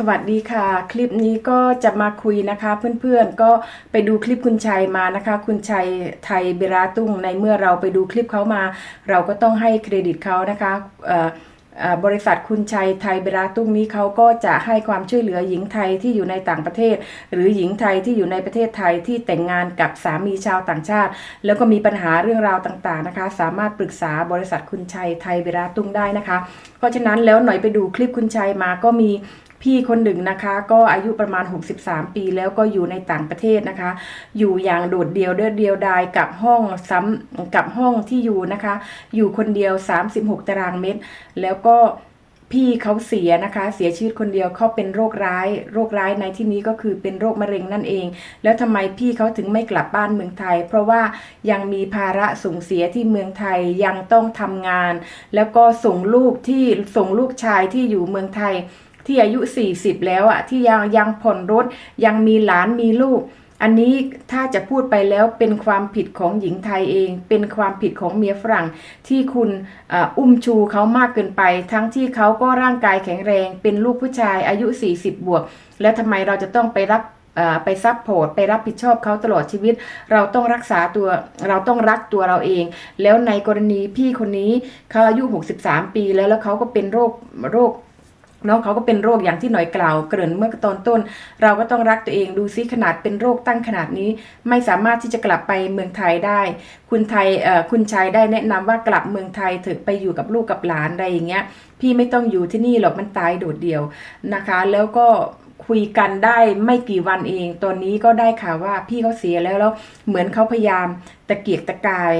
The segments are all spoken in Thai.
สวัสดีค่ะ คลิปนี้ก็จะมาคุยนะคะ เพื่อนๆก็ไปดูคลิปคุณชัยมานะคะ คุณชัยไทยเบราตุ้งในเมื่อเราไปดูคลิปเขามา เราก็ต้องให้เครดิตเขานะคะบริษัทคุณชัยไทยเบราตุ้งนี้เขาก็จะให้ความช่วยเหลือหญิงไทยที่อยู่ในต่างประเทศ หรือหญิงไทยที่อยู่ในประเทศไทยที่แต่งงานกับสามีชาวต่างชาติ แล้วก็มีปัญหาเรื่องราวต่างๆนะคะ สามารถปรึกษาบริษัทคุณชัยไทยเบราตุ้งได้นะคะ เพราะฉะนั้นแล้วหน่อยไปดูคลิปคุณชัยมาก็มี พี่คนหนึ่งนะคะก็อายุประมาณ 63 ปีแล้วก็อยู่ในต่างประเทศนะคะ อยู่อย่างโดดเดี่ยวเดียวเดียวดายกับห้องซ้ำกับห้องที่อยู่นะคะ อยู่คนเดียว 36 ตารางเมตร แล้วก็พี่เขาเสียนะคะ เสียชีวิตคนเดียวเขาเป็นโรคร้าย โรคร้ายในที่นี้ก็คือเป็นโรคมะเร็งนั่นเอง แล้วทำไมพี่เขาถึงไม่กลับบ้านเมืองไทย เพราะว่ายังมีภาระส่งเสียที่เมืองไทยยังต้องทำงาน แล้วก็ส่งลูกที่ส่งลูกชายที่อยู่เมืองไทย ที่อายุ 40 แล้วอะที่ยังยังผ่อนรถยังมีหลานมีลูก อันนี้ถ้าจะพูดไปแล้วเป็นความผิดของหญิงไทยเอง เป็นความผิดของเมียฝรั่ง ที่คุณอ,อุ้มชูเขามากเกินไป ทั้งที่เขาก็ร่างกายแข็งแรง เป็นลูกผู้ชายอายุ 40 บวก แล้วทำไมเราจะต้องไปรับไปซับพอร์ตไปรับผิดชอบเขาตลอดชีวิต เราต้องรักษาตัวเราต้องรักตัวเราเอง แล้วในกรณีพี่คนนี้เขาอายุ 63 ปีแล้วแล้วเขาก็เป็นโรคโรค น้องเขาก็เป็นโรคอย่างที่หน่อยกล่าวเกริ่นเมื่อตอนต้น เราก็ต้องรักตัวเองดูซิขนาดเป็นโรคตั้งขนาดนี้ ไม่สามารถที่จะกลับไปเมืองไทยได้ คุณไทยเอ่อคุณชายได้แนะนำว่ากลับเมืองไทยเถอะไปอยู่กับลูกกับหลานอะไรอย่างเงี้ย พี่ไม่ต้องอยู่ที่นี่หรอกมันตายโดดเดี่ยวนะคะ แล้วก็ คุยกันได้ไม่กี่วันเอง ตอนนี้ก็ได้ข่าวว่าพี่เขาเสียแล้วแล้วเหมือนเขาพยายามตะเกียกตะกาย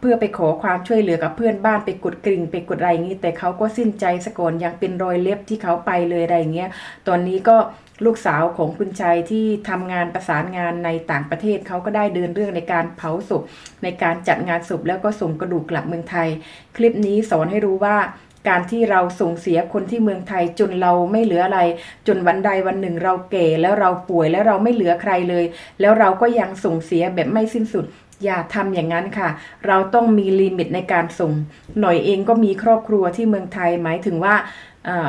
เพื่อไปขอความช่วยเหลือกับเพื่อนบ้านไปกดกริ่ง ไปกดอะไรอย่างนี้ แต่เขาก็สิ้นใจสะก่อนยังเป็นรอยเล็บที่เขาไปเลยอะไรอย่างเงี้ยตอนนี้ก็ลูกสาวของคุณชัยที่ทำงานประสานงานในต่างประเทศเขาก็ได้เดินเรื่องในการเผาศพในการจัดงานศพแล้วก็ส่งกระดูกกลับเมืองไทย คลิปนี้สอนให้รู้ว่า การที่เราส่งเสียคนที่เมืองไทยจนเราไม่เหลืออะไร จนวันใดวันหนึ่งเราเก่แล้วเราป่วยแล้วเราไม่เหลือใครเลย แล้วเราก็ยังส่งเสียแบบไม่สิ้นสุดอย่าทำอย่างนั้นค่ะ เราต้องมีลิมิตในการส่ง หน่อยเองก็มีครอบครัวที่เมืองไทยหมายถึงว่าอ่า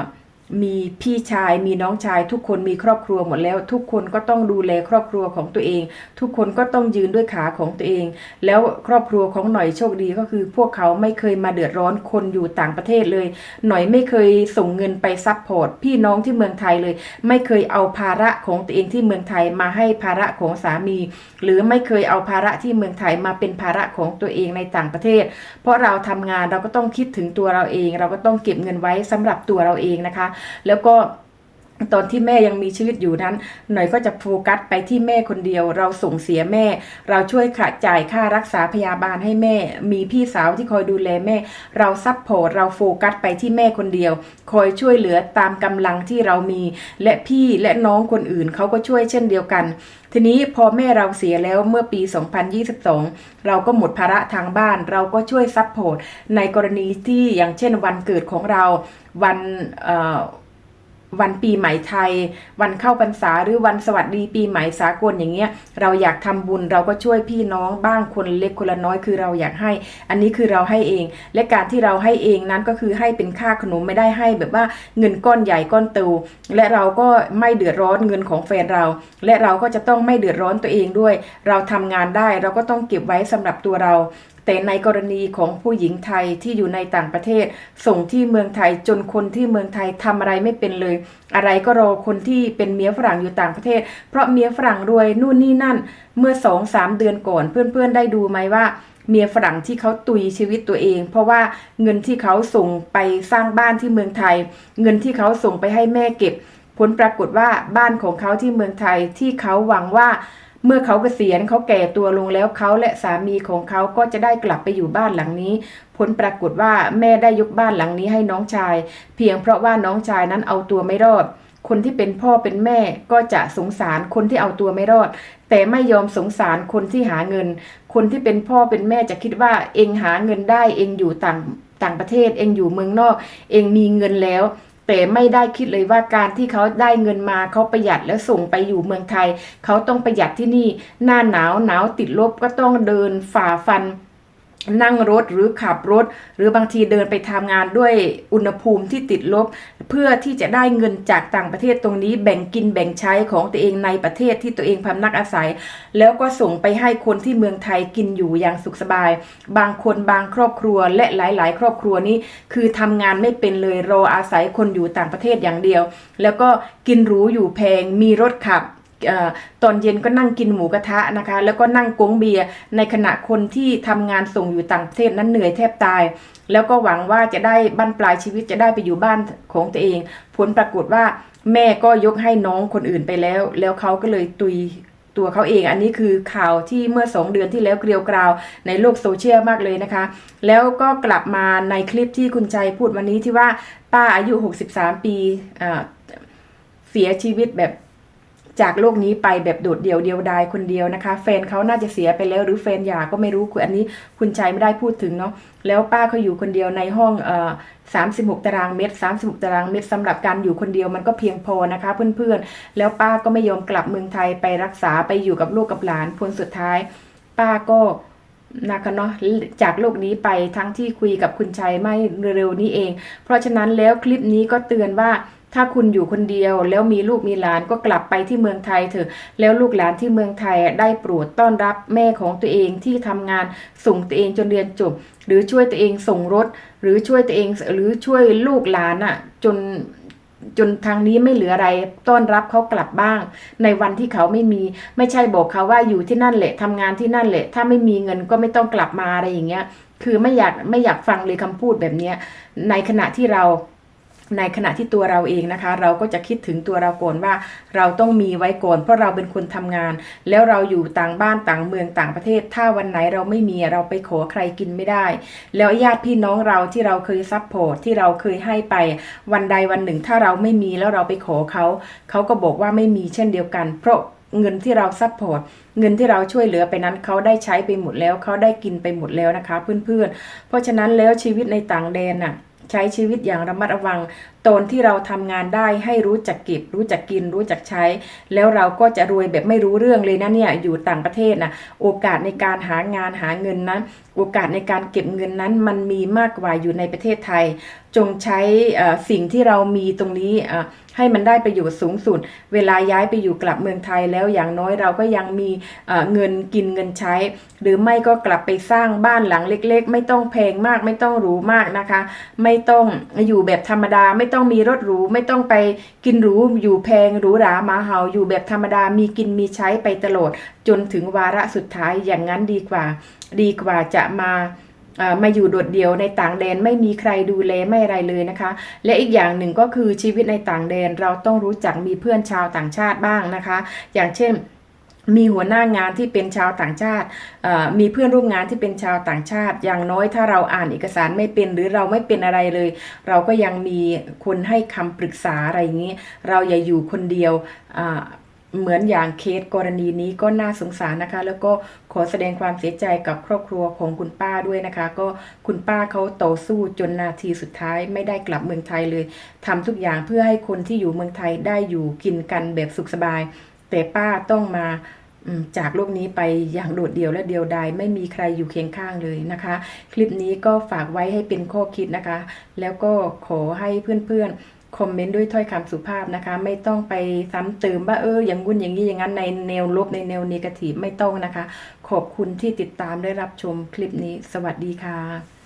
มีพี่ชายมีน้องชาย ทุกคนมีครอบครัวหมดแล้ว ทุกคนก็ต้องดูแลครอบครัวของตัวเอง ทุกคนก็ต้องยืนด้วยขาของตัวเอง แล้วครอบครัวของหน่อยโชคดีก็คือ พวกเขาไม่เคยมาเดือดร้อนคนอยู่ต่างประเทศเลย หน่อยไม่เคยส่งเงินไปซัพพอร์ตพี่น้องที่เมืองไทยเลย ไม่เคยเอาภาระของตัวเองที่เมืองไทยมาให้ภาระของสามี หรือไม่เคยเอาภาระที่เมืองไทยมาเป็นภาระของตัวเองในต่างประเทศ เพราะเราทำงานเราก็ต้องคิดถึงตัวเราเอง เราก็ต้องเก็บเงินไว้สำหรับตัวเราเองนะคะแล้วก็ ตอนที่แม่ยังมีชีวิตอยู่นั้น หน่อยก็จะโฟกัสไปที่แม่คนเดียว เราส่งเสียแม่ เราช่วยขาจ่ายค่ารักษาพยาบาลให้แม่ มีพี่สาวที่คอยดูแลแม่ เราซัพพอร์ตเราโฟกัสไปที่แม่คนเดียว คอยช่วยเหลือตามกำลังที่เรามี และพี่และน้องคนอื่นเขาก็ช่วยเช่นเดียวกันทีนี้พอแม่เราเสียแล้วเมื่อปี 2022 เราก็หมดภาระทางบ้าน เราก็ช่วยซัพพอร์ตในกรณีที่อย่างเช่นวันเกิดของเราวันเอ่อ วันปีใหม่ไทย วันเข้าพรรษาหรือวันสวัสดีปีใหม่สากลอย่างเงี้ย เราอยากทำบุญเราก็ช่วยพี่น้องบ้างคนเล็กคนละน้อยคือเราอยากให้ อันนี้คือเราให้เอง และการที่เราให้เองนั้นก็คือให้เป็นค่าขนมไม่ได้ให้แบบว่าเงินก้อนใหญ่ก้อนโตและเราก็ไม่เดือดร้อนเงินของแฟนเรา และเราก็จะต้องไม่เดือดร้อนตัวเองด้วย เราทำงานได้เราก็ต้องเก็บไว้สำหรับตัวเรา แต่ในกรณีของผู้หญิงไทยที่อยู่ในต่างประเทศ ส่งที่เมืองไทยจนคนที่เมืองไทยทำอะไรไม่เป็นเลย อะไรก็รอคนที่เป็นเมียฝรั่งอยู่ต่างประเทศ เพราะเมียฝรั่งรวยนู่นนี่นั่น เมื่อสองสามเดือนก่อนเพื่อนๆได้ดูไหมว่าเมียฝรั่งที่เขาตุยชีวิตตัวเอง เพราะว่าเงินที่เขาส่งไปสร้างบ้านที่เมืองไทย เงินที่เขาส่งไปให้แม่เก็บ ผลปรากฏว่าบ้านของเขาที่เมืองไทยที่เขาหวังว่า เมื่อเขาเกษียณเขาแก่ตัวลงแล้วเขาและสามีของเขาก็จะได้กลับไปอยู่บ้านหลังนี้ ผลปรากฏว่าแม่ได้ยกบ้านหลังนี้ให้น้องชาย เพียงเพราะว่าน้องชายนั้นเอาตัวไม่รอด คนที่เป็นพ่อเป็นแม่ก็จะสงสารคนที่เอาตัวไม่รอด แต่ไม่ยอมสงสารคนที่หาเงิน คนที่เป็นพ่อเป็นแม่จะคิดว่าเองหาเงินได้เองอยู่ต่างต่างประเทศเองอยู่เมืองนอก เองมีเงินแล้ว แต่ไม่ได้คิดเลยว่าการที่เขาได้เงินมาเขาประหยัดแล้วส่งไปอยู่เมืองไทย เขาต้องประหยัดที่นี่ หน้าหนาวหนาวติดลบก็ต้องเดินฝ่าฟัน นั่งรถหรือขับรถ หรือบางทีเดินไปทำงานด้วยอุณหภูมิที่ติดลบ เพื่อที่จะได้เงินจากต่างประเทศตรงนี้ แบ่งกินแบ่งใช้ของตัวเองในประเทศที่ตัวเองพำนักอาศัย แล้วก็ส่งไปให้คนที่เมืองไทยกินอยู่อย่างสุขสบาย บางคนบางครอบครัวและหลาย ๆ ครอบครัวนี้คือทำงานไม่เป็นเลยรออาศัยคนอยู่ต่างประเทศอย่างเดียว แล้วก็กินหรูอยู่แพงมีรถขับ ตอนเย็นก็นั่งกินหมูกระทะนะคะ แล้วก็นั่งกงเบียร์ในขณะคนที่ทำงานส่งอยู่ต่างประเทศนั้นเหนื่อยแทบตาย แล้วก็หวังว่าจะได้บั้นปลายชีวิตจะได้ไปอยู่บ้านของตัวเอง ผลปรากฏว่าแม่ก็ยกให้น้องคนอื่นไปแล้ว แล้วเขาก็เลยตุยตัวเขาเองอันนี้คือข่าวที่เมื่อสองเดือนที่แล้วเกลียวกราวในโลกโซเชียลมากเลยนะคะ แล้วก็กลับมาในคลิปที่คุณใจพูดวันนี้ที่ว่าป้าอายุ 63 ปีอ่าเสียชีวิตแบบ จากโลกนี้ไปแบบโดดเดี่ยวเดียวดายคนเดียวนะคะ แฟนเขาน่าจะเสียไปแล้วหรือแฟนหย่าก็ไม่รู้คืออันนี้คุณชัยไม่ได้พูดถึงเนาะแล้วป้าเขาอยู่คนเดียวในห้องเอ่อ36 ตารางเมตร 36 ตารางเมตรสำหรับการอยู่คนเดียวมันก็เพียงพอนะคะเพื่อนๆ แล้วป้าก็ไม่ยอมกลับเมืองไทยไปรักษาไปอยู่กับลูกกับหลานผลสุดท้าย ป้าก็นะคะเนาะจากโลกนี้ไปทั้งที่คุยกับคุณชัยไม่เร็วๆนี้เอง เพราะฉะนั้นแล้วคลิปนี้ก็เตือนว่า ถ้าคุณอยู่คนเดียวแล้วมีลูกมีหลานก็กลับไปที่เมืองไทยเถอะแล้วลูกหลานที่เมืองไทยได้โปรดต้อนรับแม่ของตัวเองที่ทำงานส่งตัวเองจนเรียนจบ หรือช่วยตัวเองส่งรถ หรือช่วยตัวเองหรือช่วยลูกหลานอะ่ะจนจนทางนี้ไม่เหลืออะไรต้อนรับเขากลับบ้าง ในวันที่เขาไม่มีไม่ใช่บอกเขาว่าอยู่ที่นั่นแหละทำงานที่นั่นแหละ ถ้าไม่มีเงินก็ไม่ต้องกลับมาอะไรอย่างเงี้ย คือไม่อยากไม่อยากฟังเลยคำพูดแบบเนี้ยในขณะที่เรา ในขณะที่ตัวเราเองนะคะ เราก็จะคิดถึงตัวเราก่อนว่า เราต้องมีไว้ก่อนเพราะเราเป็นคนทำงาน แล้วเราอยู่ต่างบ้านต่างเมืองต่างประเทศ ถ้าวันไหนเราไม่มีเราไปขอใครกินไม่ได้ แล้วญาติพี่น้องเราที่เราเคยซัพพอร์ตที่เราเคยให้ไป วันใดวันหนึ่ง ถ้าเราไม่มีแล้วเราไปขอเขาเขาก็บอกว่าไม่มีเช่นเดียวกัน เพราะเงินที่เราซัพพอร์ตเงินที่เราช่วยเหลือไปนั้นเขาได้ใช้ไปหมดแล้วเขาได้กินไปหมดแล้วนะคะ เพื่อนๆเพราะฉะนั้นแล้วชีวิตในต่างแดนน่ะ ใช้ชีวิตอย่างระมัดระวังตอนที่เราทำงานได้ให้รู้จักเก็บ รู้จักกิน รู้จักใช้ แล้วเราก็จะรวยแบบไม่รู้เรื่องเลยนะเนี่ย อยู่ต่างประเทศนะโอกาสในการหางานหาเงินนั้น โอกาสในการเก็บเงินนั้น มันมีมากกว่าอยู่ในประเทศไทย จงใช้สิ่งที่เรามีตรงนี้อะ ให้มันได้ประโยชน์สูงสุด เวลาย้ายไปอยู่กลับเมืองไทยแล้วอย่างน้อยเราก็ยังมีเเงินกินเงินใช้ หรือไม่ก็กลับไปสร้างบ้านหลังเล็ก ๆ ไม่ต้องแพงมากไม่ต้องหรูมากนะคะ ไม่ต้องอยู่แบบธรรมดา ไม่ต้องมีรถหรูไม่ต้องไปกินหรูอยู่แพงหรูหรามาเห่าอยู่แบบธรรมดามีกินมีใช้ไปตลอดจนถึงวาระสุดท้ายอย่างนั้นดีกว่า ดีกว่าจะมา มาอยู่โดดเดี่ยวในต่างแดนไม่มีใครดูแลไม่อะไรเลยนะคะ และอีกอย่างหนึ่งก็คือชีวิตในต่างแดนเราต้องรู้จักมีเพื่อนชาวต่างชาติบ้างนะคะ อย่างเช่นมีหัวหน้างานที่เป็นชาวต่างชาติ มีเพื่อนร่วมงานที่เป็นชาวต่างชาติ อย่างน้อยถ้าเราอ่านเอกสารไม่เป็นหรือเราไม่เป็นอะไรเลย เราก็ยังมีคนให้คำปรึกษาอะไรอย่างนี้ เราอย่าอยู่คนเดียว เหมือนอย่างเคสกรณีนี้ก็น่าสงสารนะคะ แล้วก็ขอแสดงความเสียใจกับครอบครัวของคุณป้าด้วยนะคะ ก็คุณป้าเขาต่อสู้จนนาทีสุดท้ายไม่ได้กลับเมืองไทยเลยทำทุกอย่างเพื่อให้คนที่อยู่เมืองไทยได้อยู่กินกันแบบสุขสบาย แต่ป้าต้องมาจากโลกนี้ไปอย่างโดดเดี่ยวและเดียวดายไม่มีใครอยู่เคียงข้างเลยนะคะ คลิปนี้ก็ฝากไว้ให้เป็นข้อคิดนะคะ แล้วก็ขอให้เพื่อนๆ คอมเมนต์ด้วยถ้อยคำสุภาพนะคะ ไม่ต้องไปซ้ำเติมว่าเอออย่างงุ่นอย่างนี้อย่างนั้นในแนวลบในแนวเนกาทีฟไม่ต้องนะคะ ขอบคุณที่ติดตามได้รับชมคลิปนี้ สวัสดีค่ะ